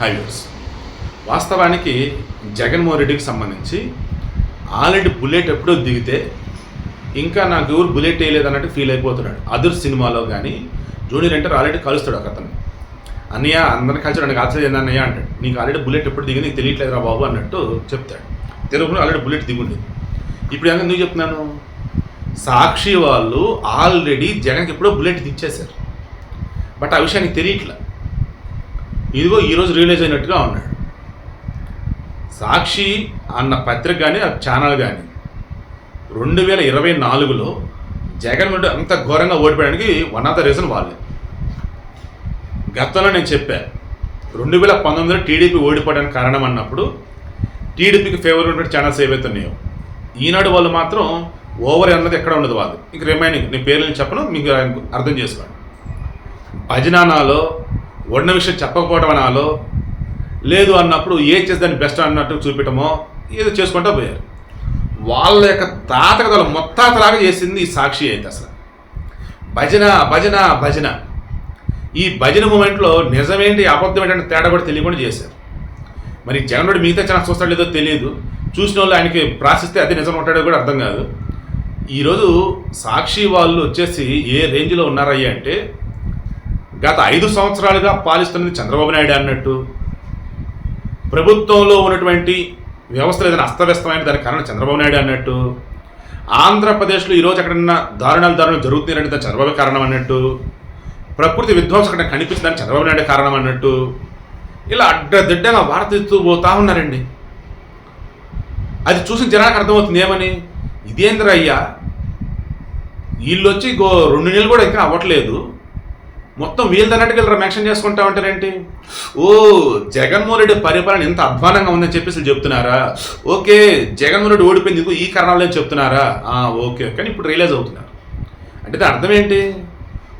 Highways. వాస్తవానికి జగన్మోహన్ రెడ్డికి సంబంధించి ఆల్రెడీ బుల్లెట్ ఎప్పుడో దిగితే ఇంకా నాకు ఎవరు బుల్లెట్ వేయలేదు అన్నట్టు ఫీల్ అయిపోతున్నాడు. అదుర్ సినిమాలో కానీ జూనియర్ ఎంటర్ ఆల్రెడీ కలుస్తాడు ఒక అతను అన్నయ్య అందరిని కలిసి నన్ను కాల్చలేదు ఏందన్నయ్య అంటాడు. నీకు ఆల్రెడీ బుల్లెట్ ఎప్పుడు దిగింది? నీకు తెలియట్లేదురా బాబు అన్నట్టు చెప్తాడు. తెలుగులో ఆల్రెడీ బుల్లెట్ దిగుంది. ఇప్పుడు ఏమైనా ఎందుకు చెప్తున్నాను. సాక్షి వాళ్ళు ఆల్రెడీ జగన్కి ఎప్పుడో బుల్లెట్ దించేశారు. బట్ ఆ విషయానికి తెలియట్లే. ఇదిగో ఈరోజు రియలైజ్ అయినట్టుగా ఉన్నాడు. సాక్షి అన్న పత్రిక కానీ ఆ ఛానల్ కానీ రెండు వేల ఇరవై నాలుగులో జగన్ నుండి అంత ఘోరంగా ఓడిపోయడానికి వన్ ఆఫ్ ద రీజన్ వాళ్ళే. గతంలో నేను చెప్పాను రెండు వేల పంతొమ్మిదిలో టీడీపీ ఓడిపోవడానికి కారణం అన్నప్పుడు టీడీపీకి ఫేవర్ ఉన్న ఛానల్స్ ఏవైతే ఉన్నాయో ఈనాడు వాళ్ళు మాత్రం ఓవర్ అన్నది ఎక్కడ ఉండదు వాళ్ళు ఇంక రిమైనింగ్ నేను పేర్లు చెప్పను మీకు అర్థం చేసుకోండి భజనానాలో ఉన్న విషయం చెప్పకపోవడం అనాలో లేదు అన్నప్పుడు ఏం చేద్దాన్ని బెస్ట్ అన్నట్టు చూపించమో ఏదో చేసుకుంటూ పోయారు. వాళ్ళ యొక్క తాత మొత్తాతలాగా చేసింది ఈ సాక్షి అయితే అసలు. భజన భజన భజన. ఈ భజన మూమెంట్లో నిజమేంటి అబద్ధం ఏంటంటే తేడా కూడా తెలియకుండా చేశారు. మరి జగన్నుడు మిగతా చాలా చూస్తాడు లేదో తెలియదు చూసిన వాళ్ళు ఆయనకి ప్రాసిస్తే అదే నిజం ఉంటాడో కూడా అర్థం కాదు. ఈరోజు సాక్షి వాళ్ళు వచ్చేసి ఏ రేంజ్లో ఉన్నారయ్యా అంటే గత ఐదు సంవత్సరాలుగా పాలిస్తున్నది చంద్రబాబు నాయుడు అన్నట్టు. ప్రభుత్వంలో ఉన్నటువంటి వ్యవస్థలు ఏదైనా అస్తవ్యస్తమైన దానికి కారణం చంద్రబాబు నాయుడు అన్నట్టు. ఆంధ్రప్రదేశ్లో ఈరోజు ఎక్కడన్నా దారుణాలు దారుణాలు జరుగుతున్నాయంటే దాని చంద్రబాబు కారణం అన్నట్టు. ప్రకృతి విధ్వంసం అక్కడ కనిపించిందని చంద్రబాబు నాయుడు కారణం అన్నట్టు. ఇలా అడ్డదిడ్డగా వార్తిస్తూ పోతా ఉన్నారండి. అది చూసిన జనానికి అర్థమవుతుంది ఏమని? ఇదేంద్ర అయ్యా వీళ్ళు వచ్చి గో రెండు నెలలు కూడా ఇంకా అవ్వట్లేదు. మొత్తం వీళ్ళదన్నట్టు వీళ్ళు మెన్షన్ చేసుకుంటా ఉంటారేంటి? ఓ జగన్మోహన్ రెడ్డి పరిపాలన ఎంత అధ్వానంగా ఉందని చెప్పేసి చెప్తున్నారా? ఓకే జగన్మోహన్ రెడ్డి ఓడిపోయింది ఈ కారణాలు చెప్తున్నారా? ఓకే కానీ ఇప్పుడు రియలైజ్ అవుతున్నారు. అంటే దాని అర్థం ఏంటి?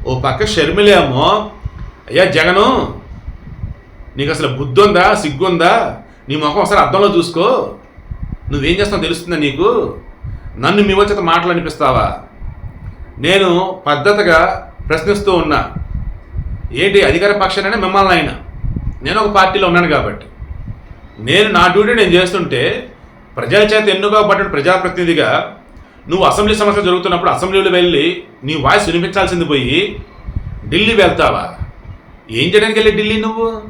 ఓ పక్క షర్మిలేమో అయ్యా జగను నీకు అసలు బుద్ధి ఉందా సిగ్గుందా నీ ముఖం ఒకసారి అర్థంలో చూసుకో. నువ్వేం చేస్తావు తెలుస్తుందా నీకు? నన్ను మీ వచ్చేత మాటలు అనిపిస్తావా నేను పద్ధతిగా ప్రశ్నిస్తూ ఉన్నా. ఏంటి అధికార పక్షానైనా మిమ్మల్ని అయినా. నేను ఒక పార్టీలో ఉన్నాను కాబట్టి. నేను నా డ్యూటీ నేను చేస్తుంటే ప్రజల చేత ఎన్నుకోబడ్డ ప్రజాప్రతినిధిగా నువ్వు అసెంబ్లీ సమస్య జరుగుతున్నప్పుడు అసెంబ్లీలో వెళ్ళి నీ వాయిస్ వినిపించాల్సింది పోయి ఢిల్లీ వెళ్తావా? ఏం చేయడానికి వెళ్ళి ఢిల్లీ నువ్వు?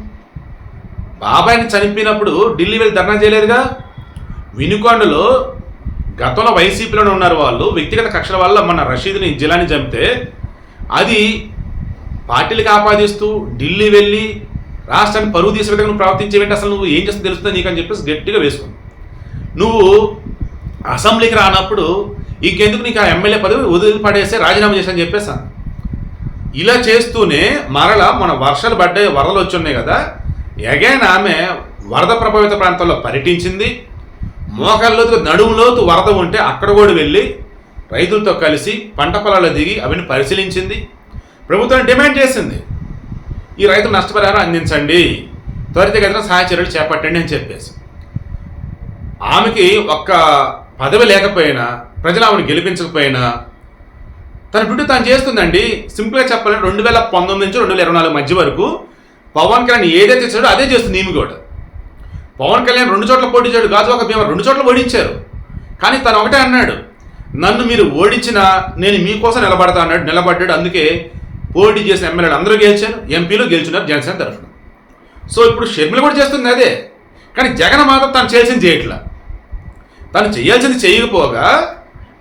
బాబాయిని చనిపోయినప్పుడు ఢిల్లీ వెళ్ళి ధర్నా చేయలేదుగా? వినుకొండలో గతంలో వైసీపీలోనే ఉన్నారు వాళ్ళు. వ్యక్తిగత కక్షల వల్ల మన రషీద్ని జిలాని చంపితే అది పార్టీలకు ఆపాదిస్తూ ఢిల్లీ వెళ్ళి రాష్ట్రాన్ని పరువు తీసే విధంగా నువ్వు ప్రవర్తించేవేంటి అసలు నువ్వు ఏం చేస్తే తెలుస్తుంది నీకు అని చెప్పేసి గట్టిగా వేసుకుంది. నువ్వు అసెంబ్లీకి రానప్పుడు ఇంకెందుకు నీకు ఆ ఎమ్మెల్యే పదవి వదిలి పడేస్తే రాజీనామా చేశాను చెప్పేసాను ఇలా చేస్తూనే మరలా మన వర్షాలు పడ్డాయి వరదలు వచ్చి ఉన్నాయి కదా. ఎగైన్ ఆమె వరద ప్రభావిత ప్రాంతాల్లో పర్యటించింది. మోకాళ్ళలోతు నడుములోతు వరద ఉంటే అక్కడ కూడా వెళ్ళి రైతులతో కలిసి పంట పొలాల్లో దిగి అవన్నీ పరిశీలించింది. ప్రభుత్వం డిమాండ్ చేసింది. ఈ రైతులు నష్టపరిహారం అందించండి. త్వరితగతిన సహాయ చర్యలు చేపట్టండి అని చెప్పేసి. ఆమెకి ఒక్క పదవి లేకపోయినా ప్రజలు ఆమెను గెలిపించకపోయినా తన డ్యూటీ తాను చేస్తుందండి. సింపుల్గా చెప్పాలంటే రెండు వేల పంతొమ్మిది నుంచి రెండు వేల ఇరవై నాలుగు మధ్య వరకు పవన్ కళ్యాణ్ ఏదైతే చేశాడో అదే చేస్తుంది ఈమె కూడా పవన్ కళ్యాణ్ రెండు చోట్ల పోటీ కాదు గాజువాక భీమా రెండు చోట్ల ఓడించారు. కానీ తను ఒకటే అన్నాడు నన్ను మీరు ఓడించినా నేను మీకోసం నిలబడతా అన్నాడు నిలబడ్డాడు. అందుకే పోటీ చేసిన ఎమ్మెల్యేలు అందరూ గెలిచారు ఎంపీలు గెలుచున్నారు జనసేన తరఫున. సో ఇప్పుడు షర్మిల కూడా చేస్తుంది అదే. కానీ జగన్ మాత్రం తను చేయాల్సింది చేయట్లా. తను చేయాల్సింది చేయకపోగా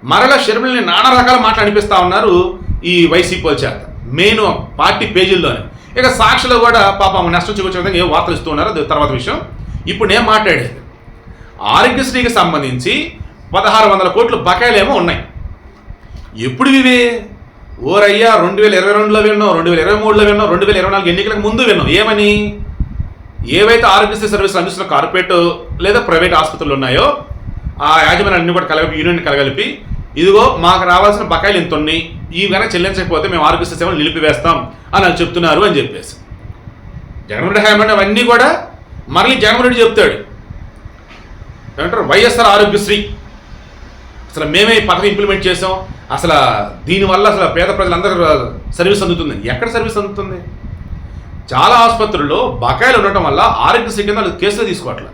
మరలా షర్మిలని నానా రకాల మాటలు ఉన్నారు ఈ వైసీపీ వాళ్ళ చేత. మెయిన్ పార్టీ పేజీల్లోనే. ఇక సాక్షిలో కూడా పాపం నష్టం చూపించే విధంగా ఏ వార్తలు ఇస్తూ ఉన్నారు అది తర్వాత విషయం. ఇప్పుడు నేను మాట్లాడేది ఆరోగ్యశ్రీకి సంబంధించి పదహారు వందల కోట్లు బకాయిలేమో ఉన్నాయి. ఎప్పుడు ఇవి? ఓరయ్యా రెండు వేల ఇరవై రెండులో విన్నాం రెండు వేల ఇరవై మూడులో విన్నాం రెండు వేల ఇరవై నాలుగు ఎన్నికలకు ముందు విన్నాం ఏమని? ఏవైతే ఆరోగ్యశ్రీ సర్వీసులు అందిస్తున్న కార్పొరేట్ లేదా ప్రైవేట్ ఆసుపత్రులు ఉన్నాయో ఆ యాజమాన్యాన్ని కూడా కలగలిపి యూనియన్ కలగలిపి ఇదిగో మాకు రావాల్సిన బకాయిలు ఇంత ఉన్నాయి ఈ కనుక చెల్లించకపోతే మేము ఆరోగ్యశ్రీ సేవలు నిలిపివేస్తాం అని చెప్తున్నారు అని చెప్పేసి. జగన్మోహన్ హేమండ్ అవన్నీ కూడా మరలి జగన్మోహన్ రెడ్డి చెప్తాడు. ఏమంటారు? వైఎస్ఆర్ ఆరోగ్యశ్రీ. అసలు మేమే ఈ పథకం ఇంప్లిమెంట్ చేసాం అసలు దీనివల్ల అసలు పేద ప్రజలందరూ సర్వీస్ అందుతుంది. ఎక్కడ సర్వీస్ అందుతుంది? చాలా ఆసుపత్రుల్లో బకాయిలు ఉండటం వల్ల ఆరోగ్యశ్రీ కింద వాళ్ళు కేసులు తీసుకోవట్లేదు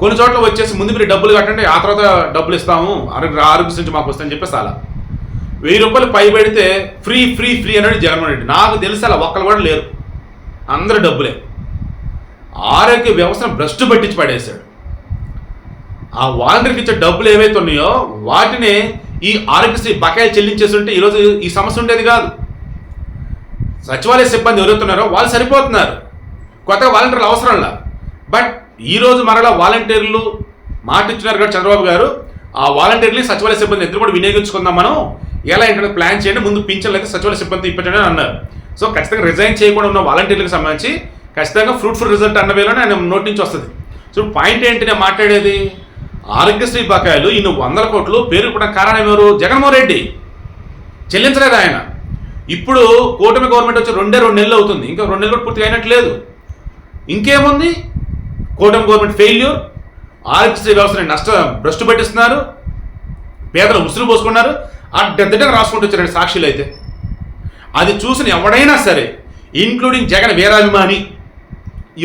కొన్ని చోట్ల వచ్చేసి ముందు మీరు డబ్బులు కట్టండి ఆ తర్వాత డబ్బులు ఇస్తాము ఆరోగ్య ఆరోగ్యశ్రీ నుంచి మాకు వస్తాయని చెప్పేసి అలా. వెయ్యి రూపాయలు పై పెడితే ఫ్రీ ఫ్రీ ఫ్రీ అనేది జగన్మోహన్ రెడ్డి. నాకు తెలిసి అలా ఒక్కరు కూడా లేరు. అందరూ డబ్బులే. ఆరోగ్య వ్యవస్థను భ్రష్టు పట్టించి పడేశాడు. ఆ వాలంటీర్కి ఇచ్చే డబ్బులు ఏవైతే ఉన్నాయో వాటిని ఈ ఆరోగ్యశ్రీ బకాయిలు చెల్లించేసి ఉంటే ఈరోజు ఈ సమస్య ఉండేది కాదు. సచివాలయ సిబ్బంది ఎవరుతున్నారో వాళ్ళు సరిపోతున్నారు. కొత్తగా వాలంటీర్లు అవసరంలా బట్ ఈరోజు మరలా వాలంటీర్లు మాటిచ్చినారు కదా చంద్రబాబు గారు. ఆ వాలంటీర్లు సచివాలయ సిబ్బంది ఇద్దరు కూడా వినియోగించుకుందాం మనం. ఎలా ఏంటంటే ప్లాన్ చేయండి ముందు పింఛన్లు అయితే సచివాలయ సిబ్బంది ఇప్పించండి అని అన్నారు. సో ఖచ్చితంగా రిజైన్ చేయకుండా ఉన్న వాలంటీర్లకు సంబంధించి ఖచ్చితంగా ఫ్రూట్ఫుల్ రిజల్ట్ అన్న వేలోనే ఆయన నోటి నుంచి వస్తుంది. సో పాయింట్ ఏంటి నేను మాట్లాడేది? ఆరోగ్యశ్రీ బకాయిలు ఇన్ని వందల కోట్లు. పేరు కూడా కారణం ఎవరు? జగన్మోహన్ రెడ్డి. చెల్లించలేదు ఆయన? ఇప్పుడు కూటమి గవర్నమెంట్ వచ్చి రెండే రెండు నెలలు అవుతుంది. ఇంకా రెండు నెలలు పూర్తిగా అయినట్లేదు. ఇంకేముంది? కూటమి గవర్నమెంట్ ఫెయిల్యూర్. ఆరోగ్యశ్రీ వ్యవస్థని నష్ట భ్రష్టు పట్టిస్తున్నారు. పేదలు ఉసురు పోసుకున్నారు. అడ్డదిడ్డగా రాసుకుంటూ వచ్చారండి సాక్షులు అయితే. అది చూసిన ఎవడైనా సరే ఇంక్లూడింగ్ జగన్ వీరాభిమాని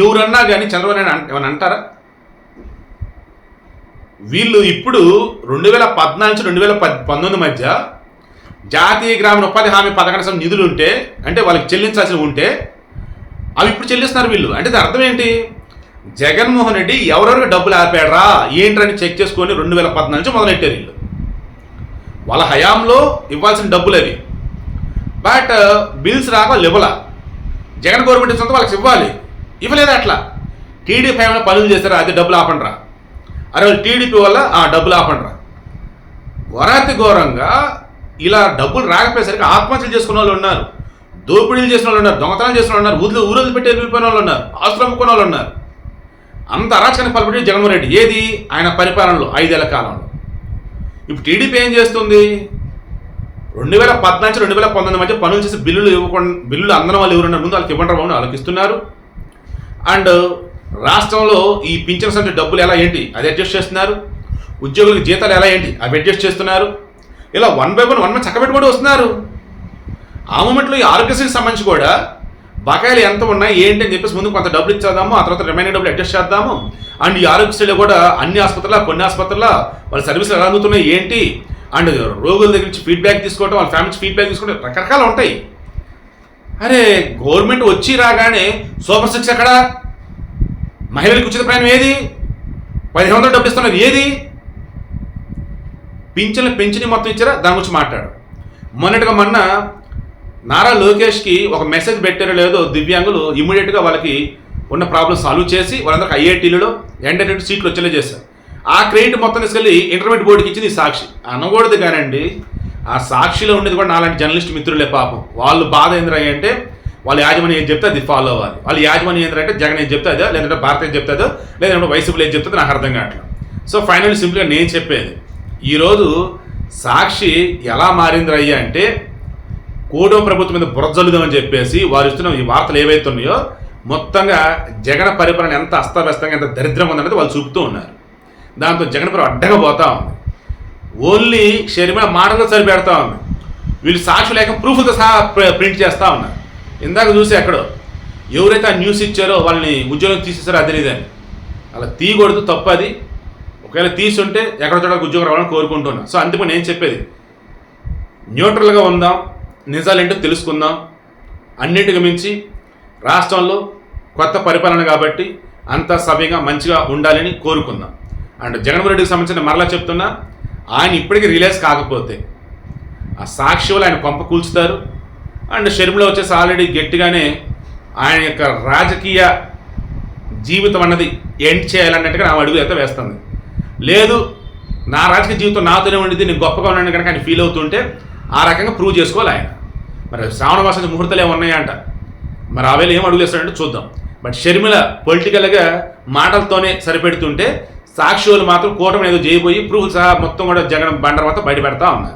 ఎవరన్నా కానీ చంద్రబాబు నాయుడు ఏమైనా అంటారా? వీళ్ళు ఇప్పుడు రెండు వేల పద్నాలుగు నుంచి రెండు వేల పద్ పంతొమ్మిది మధ్య జాతీయ గ్రామీణ ఉపాధి హామీ పథకానికి సంబంధించిన నిధులు ఉంటే అంటే వాళ్ళకి చెల్లించాల్సి ఉంటే అవి ఇప్పుడు చెల్లిస్తున్నారు వీళ్ళు. అంటే దాని అర్థం ఏంటి? జగన్మోహన్ రెడ్డి ఎవరెవరికి డబ్బులు ఆపాడరా ఏంటని చెక్ చేసుకొని రెండు వేల పద్నాలుగు నుంచి మొదలెట్టారు వీళ్ళు. వాళ్ళ హయాంలో ఇవ్వాల్సిన డబ్బులు అవి. బట్ బిల్స్ రాక వాళ్ళు ఇవ్వాల. జగన్ గవర్నమెంట్ ఇచ్చినంత వాళ్ళకి ఇవ్వాలి. ఇవ్వలేదు అట్లా? టీడీపీ ఏమైనా పనులు చేస్తారా? అది డబ్బులు ఆపండ్రా. అరే టీడీపీ వల్ల ఆ డబ్బులు ఆపండ్రా. వరాతి ఘోరంగా ఇలా డబ్బులు రాకపోయేసరికి ఆత్మహత్యలు చేసుకున్న వాళ్ళు ఉన్నారు. దోపిడీలు చేసిన వాళ్ళు ఉన్నారు దొంగతనాలు చేసిన వాళ్ళు ఉన్నారు ఊర్లు ఊరలు పెట్టి వెళ్ళిపోయిన వాళ్ళు ఉన్నారు ఆస్తులు అమ్ముకున్న వాళ్ళు ఉన్నారు. అంత అరాచకాన్ని పాల్పడి జగన్మోహన్ రెడ్డి ఏది? ఆయన పరిపాలనలో ఐదేళ్ళ కాలంలో. ఇప్పుడు టీడీపీ ఏం చేస్తుంది? రెండు వేల పద్నాలుగు రెండు వేల పంతొమ్మిది మధ్య పనులు చేసి బిల్లులు ఇవ్వకుండా బిల్లులు అందరం వాళ్ళు ఎవరున్నారు? ముందు వాళ్ళకి ఇవ్వండి బాబు వాళ్ళకి ఇస్తున్నారు అండ్ రాష్ట్రంలో ఈ పింఛన్ సంఖ్య డబ్బులు ఎలా ఏంటి? అది అడ్జస్ట్ చేస్తున్నారు. ఉద్యోగులకు జీతాలు ఎలా ఏంటి? అవి అడ్జస్ట్ చేస్తున్నారు. ఇలా one by one one by చక్కబెట్టుకుంటూ వస్తున్నారు. ఆ మూమెంట్లో ఈ ఆరోగ్యశ్రీకి సంబంధించి కూడా బకాయిలు ఎంత ఉన్నాయి ఏంటి అని చెప్పేసి ముందు కొంత డబ్బులు ఇచ్చేద్దాము ఆ తర్వాత రిమైనింగ్ డబ్బులు అడ్జస్ట్ చేద్దాము. అండ్ ఈ ఆరోగ్యశ్రీలో కూడా అన్ని ఆసుపత్రుల కొన్ని ఆసుపత్రుల వాళ్ళ సర్వీసులు ఎలా అందుతున్నాయి ఏంటి? అండ్ రోగుల దగ్గర నుంచి ఫీడ్బ్యాక్ తీసుకోవడం వాళ్ళ ఫ్యామిలీ ఫీడ్బ్యాక్ తీసుకోవడం రకరకాలు ఉంటాయి. అరే గవర్నమెంట్ వచ్చి రాగానే సూపర్ సిక్స్ ఎక్కడా? మహిళలకు ఉచిత ప్రయాణం ఏది? పదిహేను వందలు డబ్బు ఇస్తున్నారు. ఏది? పింఛన్లు పెంచిని మొత్తం ఇచ్చారా? దాని గురించి మాట్లాడు. మొన్నటిగా మొన్న నారా లోకేష్కి ఒక మెసేజ్ పెట్టారో లేదో దివ్యాంగులు ఇమీడియట్గా వాళ్ళకి ఉన్న ప్రాబ్లం సాల్వ్ చేసి వాళ్ళందరికీ ఐఐటీలలో ఎంటర్టైన్మెంట్ సీట్లు వచ్చేలా చేశారు. ఆ క్రెడిట్ మొత్తం తీసుకెళ్ళి ఇంటర్మీడియట్ బోర్డుకి ఇచ్చింది సాక్షి. అనకూడదు కానండి ఆ సాక్షిలో ఉండేది కూడా నాలాంటి జర్నలిస్ట్ మిత్రులే పాపం. వాళ్ళు బాధ ఏంద్రా అంటే వాళ్ళ యాజమాన్యం ఏం చెప్తే అది ఫాలో అవ్వాలి వాళ్ళ యాజమాన్యం ఏంటంటే జగన్ ఏం చెప్తే లేదంటే భారత ఏం చెప్తుందో లేదంటే వైసీపీలో ఏం చెప్తే నాకు అర్థం కావట్లేదు. సో ఫైనల్ సింపుల్గా నేను చెప్పేది ఈరోజు సాక్షి ఎలా మారింది అయ్యా అంటే కూటమి ప్రభుత్వం మీద బురజల్లుదామని చెప్పేసి వారు ఇస్తున్న ఈ వార్తలు ఏవైతే ఉన్నాయో మొత్తంగా జగన్ పరిపాలన ఎంత అస్తవ్యస్తంగా ఎంత దరిద్రం ఉందనేది వాళ్ళు చూపుతూ ఉన్నారు. దాంతో జగన్ పరిపాలన అడ్డగా పోతా ఉంది. ఓన్లీ షర్మిల మాటలతో సరిపెడతా ఉంది. వీళ్ళు సాక్షి లేక ప్రూఫ్తో సహా ప్ర- ప్రింట్ చేస్తూ ఉన్నారు. ఇందాక చూసి ఎక్కడో ఎవరైతే ఆ న్యూస్ ఇచ్చారో వాళ్ళని ఉద్యోగం తీసేసారో అది తెలియదని అలా తీయకూడదు తప్పు అది ఒకవేళ తీసుంటే ఎక్కడ చోట ఉద్యోగం రావాలని కోరుకుంటున్నా. సో అందుకు నేను చెప్పేది న్యూట్రల్గా ఉందాం నిజాలేంటో తెలుసుకుందాం. అన్నిటికి మించి రాష్ట్రంలో కొత్త పరిపాలన కాబట్టి అంత సవ్యంగా మంచిగా ఉండాలని కోరుకుందాం. అండ్ జగన్మోహన్ రెడ్డికి సంబంధించిన మరలా చెప్తున్నా ఆయన ఇప్పటికీ రిలీజ్ కాకపోతే ఆ సాక్షి వాళ్ళు ఆయన కొంప కూల్చుతారు. అండ్ షర్మిల వచ్చేసి ఆల్రెడీ గట్టిగానే ఆయన యొక్క రాజకీయ జీవితం అన్నది ఎండ్ చేయాలన్నట్టుగా నా అడుగు అయితే వేస్తుంది. లేదు నా రాజకీయ జీవితం నాతోనే ఉండింది నేను గొప్పగా ఉన్నాను కనుక ఆయన ఫీల్ అవుతుంటే ఆ రకంగా ప్రూవ్ చేసుకోవాలి ఆయన. మరి శ్రావణ మాసం ముహూర్తాలు ఉన్నాయంట? మరి ఆ వేళ ఏం అడుగులు వేస్తాడంటే చూద్దాం. బట్ షర్మిల పొలిటికల్గా మాటలతోనే సరిపెడుతుంటే సాక్షులు మాత్రం కూటమి ఏదో చేయబోయి ప్రూఫ్ సహా మొత్తం కూడా జగన్ బండర్ మొత్తం బయట పెడతా ఉన్నారు.